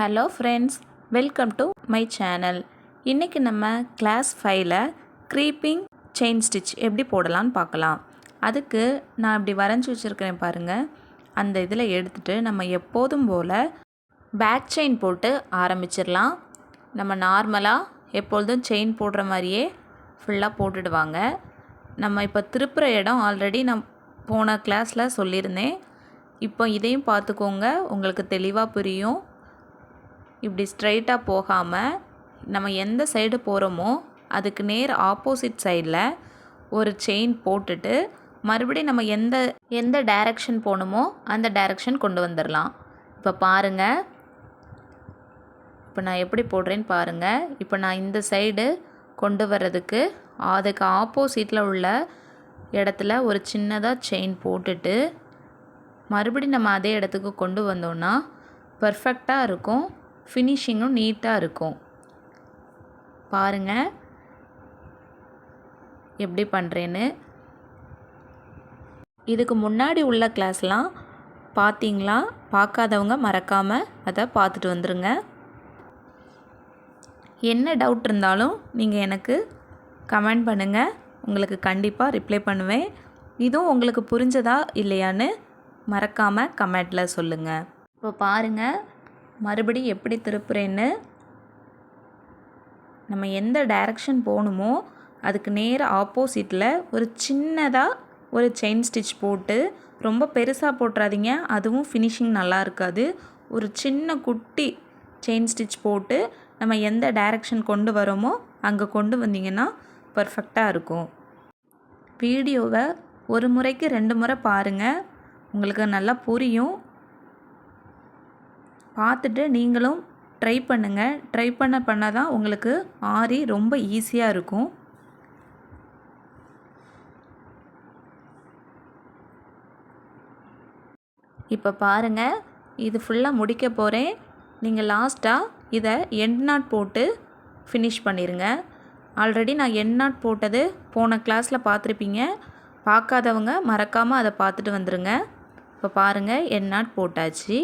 Hello friends welcome to my channel இன்றைக்கி நம்ம class ஃபைவ்ல க்ரீப்பிங் செயின் ஸ்டிச் எப்படி போடலான்னு பார்க்கலாம். அதுக்கு நான் இப்படி வரைஞ்சி வச்சுருக்கிறேன் பாருங்கள் அந்த இதில் எடுத்துகிட்டு நம்ம எப்போதும் போல் பேக் செயின் போட்டு ஆரம்பிச்சிடலாம். நம்ம நார்மலாக எப்பொழுதும் செயின் போடுற மாதிரியே ஃபுல்லாக போட்டுடுவாங்க. நம்ம இப்போ திருப்புற இடம் ஆல்ரெடி நான் போன கிளாஸில் சொல்லியிருந்தேன். இப்போ இதையும் பார்த்துக்கோங்க. உங்களுக்கு தெளிவாக புரியும். இப்படி ஸ்ட்ரைட்டாக போகாமல் நம்ம எந்த சைடு போகிறோமோ அதுக்கு நேர் ஆப்போசிட் சைடில் ஒரு செயின் போட்டுட்டு மறுபடியும் நம்ம எந்த எந்த டைரக்ஷன் போகணுமோ அந்த டைரக்ஷன் கொண்டு வந்துடலாம் இப்போ பாருங்கள் இப்போ நான் எப்படி போடுறேன்னு பாருங்கள் இப்போ நான் இந்த சைடு கொண்டு வர்றதுக்கு அதுக்கு ஆப்போசிட்டில் உள்ள இடத்துல ஒரு சின்னதாக செயின் போட்டுட்டு மறுபடியும் நம்ம அதே இடத்துக்கு கொண்டு வந்தோம்னா பர்ஃபெக்டாக இருக்கும். ஃபினிஷிங்கும் நீட்டாக இருக்கும். பாருங்கள் எப்படி பண்ணுறேன்னு இதுக்கு முன்னாடி உள்ள கிளாஸ்லாம் பார்த்தீங்களா பார்க்காதவங்க மறக்காமல் அதை பார்த்துட்டு வந்துடுங்க என்ன டவுட் இருந்தாலும் நீங்கள் எனக்கு கமெண்ட் பண்ணுங்கள் உங்களுக்கு கண்டிப்பாக ரிப்ளை பண்ணுவேன். இதுவும் உங்களுக்கு புரிஞ்சதா இல்லையான்னு மறக்காமல் கமெண்ட்டில் சொல்லுங்கள் இப்போ பாருங்கள் மறுபடியும் எப்படி திருப்புறேன்னு நம்ம எந்த டைரக்ஷன் போகணுமோ அதுக்கு நேர ஆப்போசிட்டில் ஒரு சின்னதாக ஒரு செயின் ஸ்டிச் போட்டு ரொம்ப பெருசாக போட்டுறாதீங்க. அதுவும் ஃபினிஷிங் நல்லா இருக்காது. ஒரு சின்ன குட்டி செயின் ஸ்டிச் போட்டு நம்ம எந்த டைரக்ஷன் கொண்டு வரோமோ அங்கே கொண்டு வந்தீங்கன்னா பர்ஃபெக்டாக இருக்கும். வீடியோவை ஒரு முறைக்கு ரெண்டு முறை பாருங்கள் உங்களுக்கு நல்லா புரியும். பார்த்துட்டு நீங்களும் ட்ரை பண்ணுங்கள் ட்ரை பண்ண பண்ண தான் உங்களுக்கு ஆரி ரொம்ப ஈஸியாக இருக்கும். இப்போ பாருங்கள் இது ஃபுல்லாக முடிக்க போகிறேன் நீங்கள் லாஸ்ட்டாக இதை எண்ட் நாட் போட்டு ஃபினிஷ் பண்ணிடுங்க ஆல்ரெடி நான் எண்ட் நாட் போட்டது போன கிளாஸில் பார்த்துருப்பீங்க. பார்க்காதவங்க மறக்காமல் அதை பார்த்துட்டு வந்துடுங்க இப்போ பாருங்கள் எண்ட் நாட் போட்டாச்சு.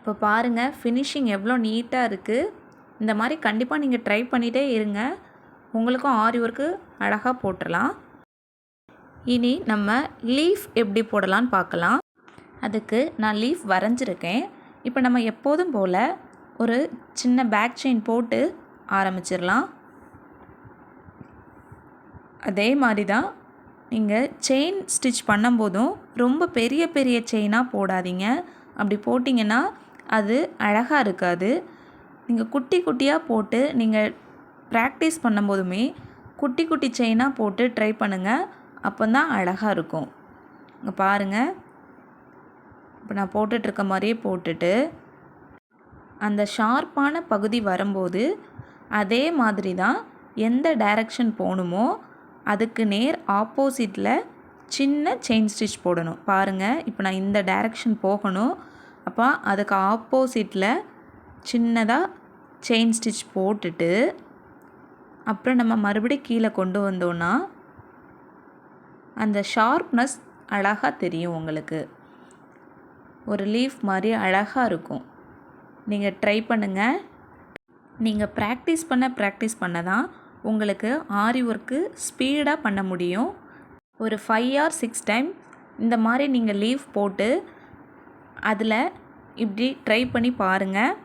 இப்போ பாருங்கள் ஃபினிஷிங் எவ்வளோ நீட்டாக இருக்குது இந்த மாதிரி கண்டிப்பாக நீங்கள் ட்ரை பண்ணிகிட்டே இருங்க. உங்களுக்கும் ஆரி ஒர்க்கு அழகாக போட்டுடலாம் இனி நம்ம லீஃப் எப்படி போடலான்னு பார்க்கலாம். அதுக்கு நான் லீஃப் வரைஞ்சிருக்கேன். இப்போ நம்ம எப்போதும் போல் ஒரு சின்ன பேக் செயின் போட்டு ஆரம்பிச்சிடலாம். அதே மாதிரி தான் நீங்கள் செயின் ஸ்டிச் பண்ணும்போதும் ரொம்ப பெரிய பெரிய செயினாக போடாதீங்க. அப்படி போட்டிங்கன்னா அது அழகாக இருக்காது. நீங்கள் குட்டி குட்டியாக போட்டு நீங்கள் ப்ராக்டிஸ் பண்ணும்போதுமே குட்டி குட்டி செயினாக போட்டு ட்ரை பண்ணுங்கள் அப்போ தான் அழகாக இருக்கும். இங்கே பாருங்கள் இப்போ நான் போட்டுட்ருக்க மாதிரியே போட்டுட்டு அந்த ஷார்ப்பான பகுதி வரும்போது அதே மாதிரி தான் எந்த டைரக்ஷன் போகணுமோ அதுக்கு நேர் ஆப்போசிட்டில் சின்ன செயின் ஸ்டிச் போடணும். பாருங்கள் இப்போ நான் இந்த டைரக்ஷன் போகணும். அப்போ அதுக்கு ஆப்போசிட்டில் சின்னதாக செயின் ஸ்டிச் போட்டுட்டு அப்புறம் நம்ம மறுபடியும் கீழே கொண்டு வந்தோன்னா அந்த ஷார்ப்னஸ் அழகாக தெரியும் உங்களுக்கு. ஒரு லீஃப் மாதிரி அழகாக இருக்கும். நீங்கள் ட்ரை பண்ணுங்கள் நீங்கள் ப்ராக்டிஸ் பண்ண ப்ராக்டிஸ் பண்ண தான் உங்களுக்கு ஆரி ஒர்க்கு ஸ்பீடாக பண்ண முடியும். ஒரு ஃபைவ் ஆர் சிக்ஸ் டைம் இந்த மாதிரி நீங்கள் லீவ் போட்டு அதில் இப்படி ட்ரை பண்ணி பாருங்கள்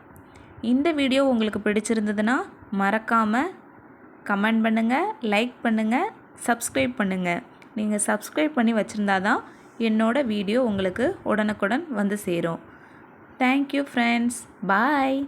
இந்த வீடியோ உங்களுக்கு பிடிச்சிருந்ததுன்னா மறக்காமல் கமெண்ட் பண்ணுங்கள் லைக் பண்ணுங்கள் சப்ஸ்கிரைப் பண்ணுங்கள் நீங்கள் சப்ஸ்கிரைப் பண்ணி வச்சுருந்தா தான் என்னோடய வீடியோ உங்களுக்கு உடனுக்குடன் வந்து சேரும். Thank you friends bye